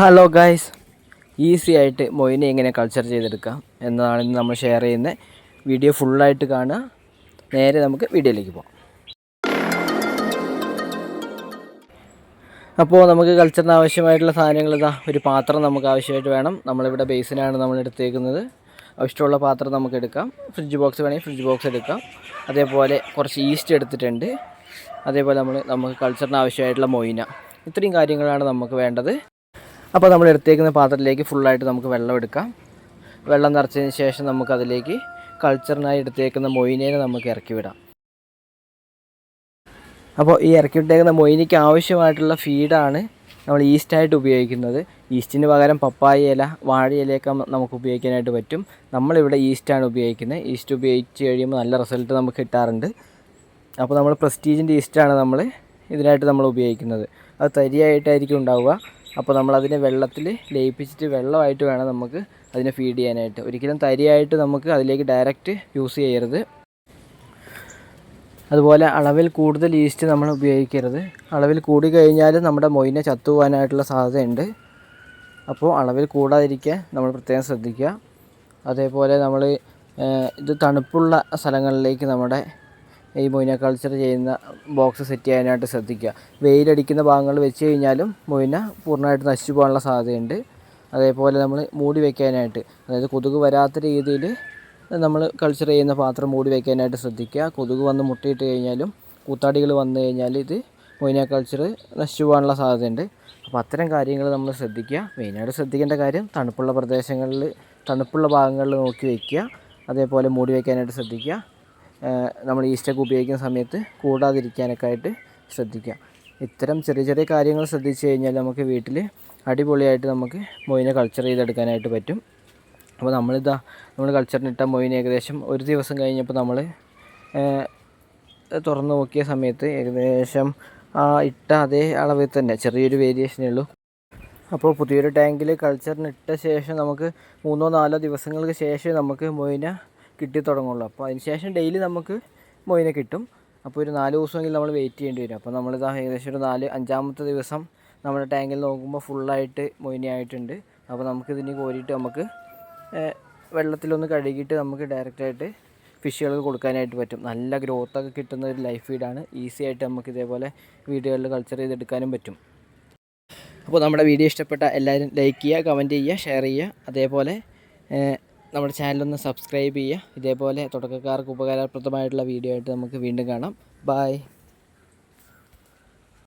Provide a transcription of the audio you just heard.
Hello guys easy ആയിട്ട് മൊയിനെ എങ്ങനെ culture ചെയ്തെടുക്കാം എന്നതാണ് ഇന്ന് നമ്മൾ ഷെയർ ചെയ്യുന്ന വീഡിയോ ഫുള്ളായിട്ട് കാണുക. നേരെ നമുക്ക് വീഡിയോയിലേക്ക് പോകാം. അപ്പോൾ നമുക്ക് കൾച്ചറിന് ആവശ്യമായിട്ടുള്ള സാധനങ്ങൾ ഇതാ ഒരു പാത്രം നമുക്ക് ആവശ്യമായിട്ട് വേണം. നമ്മളിവിടെ ബേസിനാണ് നമ്മൾ എടുത്തേക്കുന്നത്. ഇഷ്ടമുള്ള പാത്രം നമുക്ക് എടുക്കാം. ഫ്രിഡ്ജ് ബോക്സ് വേണമെങ്കിൽ ഫ്രിഡ്ജ് ബോക്സ് എടുക്കാം. അതേപോലെ കുറച്ച് ഈസ്റ്റ് എടുത്തിട്ടുണ്ട്. അതേപോലെ നമ്മൾ നമുക്ക് കൾച്ചറിന് ആവശ്യമായിട്ടുള്ള മൊയിന. ഇത്രയും കാര്യങ്ങളാണ് നമുക്ക് വേണ്ടത്. അപ്പോൾ നമ്മൾ എടുത്തേക്കുന്ന പാത്രത്തിലേക്ക് ഫുള്ളായിട്ട് നമുക്ക് വെള്ളം എടുക്കാം. വെള്ളം നിറച്ചതിന് ശേഷം നമുക്കതിലേക്ക് കൾച്ചറിനായി എടുത്തേക്കുന്ന മൊയിനേനെ നമുക്ക് ഇറക്കി വിടാം. അപ്പോൾ ഈ ഇറക്കി വിട്ടേക്കുന്ന മൊയിനിക്ക് ആവശ്യമായിട്ടുള്ള ഫീഡാണ് നമ്മൾ ഈസ്റ്റായിട്ട് ഉപയോഗിക്കുന്നത്. ഈസ്റ്റിന് പകരം പപ്പായ ഇല വാഴ ഇലയൊക്കെ നമുക്ക് ഉപയോഗിക്കാനായിട്ട് പറ്റും. നമ്മളിവിടെ ഈസ്റ്റാണ് ഉപയോഗിക്കുന്നത്. ഈസ്റ്റ് ഉപയോഗിച്ച് കഴിയുമ്പോൾ നല്ല റിസൾട്ട് നമുക്ക് കിട്ടാറുണ്ട്. അപ്പോൾ നമ്മൾ പ്രസ്റ്റീജിന്റെ ഈസ്റ്റാണ് നമ്മൾ ഇതിനായിട്ട് നമ്മൾ ഉപയോഗിക്കുന്നത്. അത് തരിയായിട്ടായിരിക്കും ഉണ്ടാവുക. അപ്പോൾ നമ്മളതിനെ വെള്ളത്തിൽ ലയിപ്പിച്ചിട്ട് വെള്ളമായിട്ട് വേണം നമുക്ക് അതിനെ ഫീഡ് ചെയ്യാനായിട്ട്. ഒരിക്കലും തരിയായിട്ട് നമുക്ക് അതിലേക്ക് ഡയറക്റ്റ് യൂസ് ചെയ്യരുത്. അതുപോലെ അളവിൽ കൂടുതൽ ഈസ്റ്റ് നമ്മൾ ഉപയോഗിക്കരുത്. അളവിൽ കൂടി കഴിഞ്ഞാൽ നമ്മുടെ മൊയിനെ ചത്തുപോകാനായിട്ടുള്ള സാധ്യതയുണ്ട്. അപ്പോൾ അളവിൽ കൂടാതിരിക്കാൻ നമ്മൾ പ്രത്യേകം ശ്രദ്ധിക്കുക. അതേപോലെ നമ്മൾ ഇത് തണുപ്പുള്ള സ്ഥലങ്ങളിലേക്ക് നമ്മുടെ ഈ മൊയിന കൾച്ചർ ചെയ്യുന്ന ബോക്സ് സെറ്റ് ചെയ്യാനായിട്ട് ശ്രദ്ധിക്കുക. വെയിലടിക്കുന്ന ഭാഗങ്ങൾ വെച്ച് കഴിഞ്ഞാലും മൊയ്ന പൂർണമായിട്ട് നശിച്ചു പോകാനുള്ള സാധ്യതയുണ്ട്. അതേപോലെ നമ്മൾ മൂടി വയ്ക്കാനായിട്ട് അതായത് കൊതുക് വരാത്ത രീതിയിൽ നമ്മൾ കൾച്ചർ ചെയ്യുന്ന പാത്രം മൂടി വയ്ക്കാനായിട്ട് ശ്രദ്ധിക്കുക. കൊതുക് വന്ന് മുട്ടയിട്ട് കഴിഞ്ഞാലും കൂത്താടികൾ വന്നു കഴിഞ്ഞാൽ ഇത് മൊയിന കൾച്ചർ നശിച്ചു പോകാനുള്ള സാധ്യതയുണ്ട്. അപ്പോൾ അത്തരം കാര്യങ്ങൾ നമ്മൾ ശ്രദ്ധിക്കുക. മെയിനായിട്ട് ശ്രദ്ധിക്കേണ്ട കാര്യം തണുപ്പുള്ള പ്രദേശങ്ങളിൽ തണുപ്പുള്ള ഭാഗങ്ങളിൽ നോക്കി വയ്ക്കുക അതേപോലെ മൂടി വയ്ക്കാനായിട്ട് ശ്രദ്ധിക്കുക. നമ്മൾ ഈസ്റ്റൊക്കെ ഉപയോഗിക്കുന്ന സമയത്ത് കൂടാതിരിക്കാനൊക്കെ ആയിട്ട് ശ്രദ്ധിക്കുക. ഇത്തരം ചെറിയ ചെറിയ കാര്യങ്ങൾ ശ്രദ്ധിച്ചു കഴിഞ്ഞാൽ നമുക്ക് വീട്ടിൽ അടിപൊളിയായിട്ട് നമുക്ക് മൊയിനെ കൾച്ചർ ചെയ്തെടുക്കാനായിട്ട് പറ്റും. അപ്പോൾ നമ്മളിതാ നമ്മൾ കൾച്ചറിനിട്ട മൊയിൻ ഏകദേശം ഒരു ദിവസം കഴിഞ്ഞപ്പോൾ നമ്മൾ തുറന്നു നോക്കിയ സമയത്ത് ഏകദേശം ആ ഇട്ട അതേ അളവിൽ തന്നെ ചെറിയൊരു വേരിയേഷനേ ഉള്ളൂ. അപ്പോൾ പുതിയൊരു ടാങ്കിൽ കൾച്ചറിനിട്ട ശേഷം നമുക്ക് മൂന്നോ നാലോ ദിവസങ്ങൾക്ക് ശേഷം നമുക്ക് മൊയിന കിട്ടി തുടങ്ങുള്ളൂ അപ്പോൾ അതിന് ശേഷം ഡെയിലി നമുക്ക് മൊയിനെ കിട്ടും. അപ്പോൾ ഒരു നാല് ദിവസമെങ്കിലും നമ്മൾ വെയിറ്റ് ചെയ്യേണ്ടി വരും. അപ്പോൾ നമ്മളിതാ ഏകദേശം ഒരു നാല് അഞ്ചാമത്തെ ദിവസം നമ്മുടെ ടാങ്കിൽ നോക്കുമ്പോൾ ഫുള്ളായിട്ട് മൊയിനായിട്ടുണ്ട് അപ്പോൾ നമുക്കിതിന് കോരിയിട്ട് നമുക്ക് വെള്ളത്തിലൊന്ന് കഴുകിയിട്ട് നമുക്ക് ഡയറക്റ്റായിട്ട് ഫിഷുകൾക്ക് കൊടുക്കാനായിട്ട് പറ്റും. നല്ല ഗ്രോത്തൊക്കെ കിട്ടുന്ന ഒരു ലൈഫ് ഫീഡാണ് ഈസി ആയിട്ട് നമുക്ക് ഇതേപോലെ വീടുകളിൽ കൾച്ചർ ചെയ്തെടുക്കാനും പറ്റും. അപ്പോൾ നമ്മുടെ വീഡിയോ ഇഷ്ടപ്പെട്ട എല്ലാവരും ലൈക്ക് ചെയ്യുക കമന്റ് ചെയ്യുക ഷെയർ ചെയ്യുക. അതേപോലെ നമ്മുടെ ചാനലൊന്ന് സബ്സ്ക്രൈബ് ചെയ്യുക. ഇതേപോലെ തുടക്കക്കാർക്ക് ഉപകാരപ്രദമായിട്ടുള്ള വീഡിയോ ആയിട്ട് നമുക്ക് വീണ്ടും കാണാം. ബായ്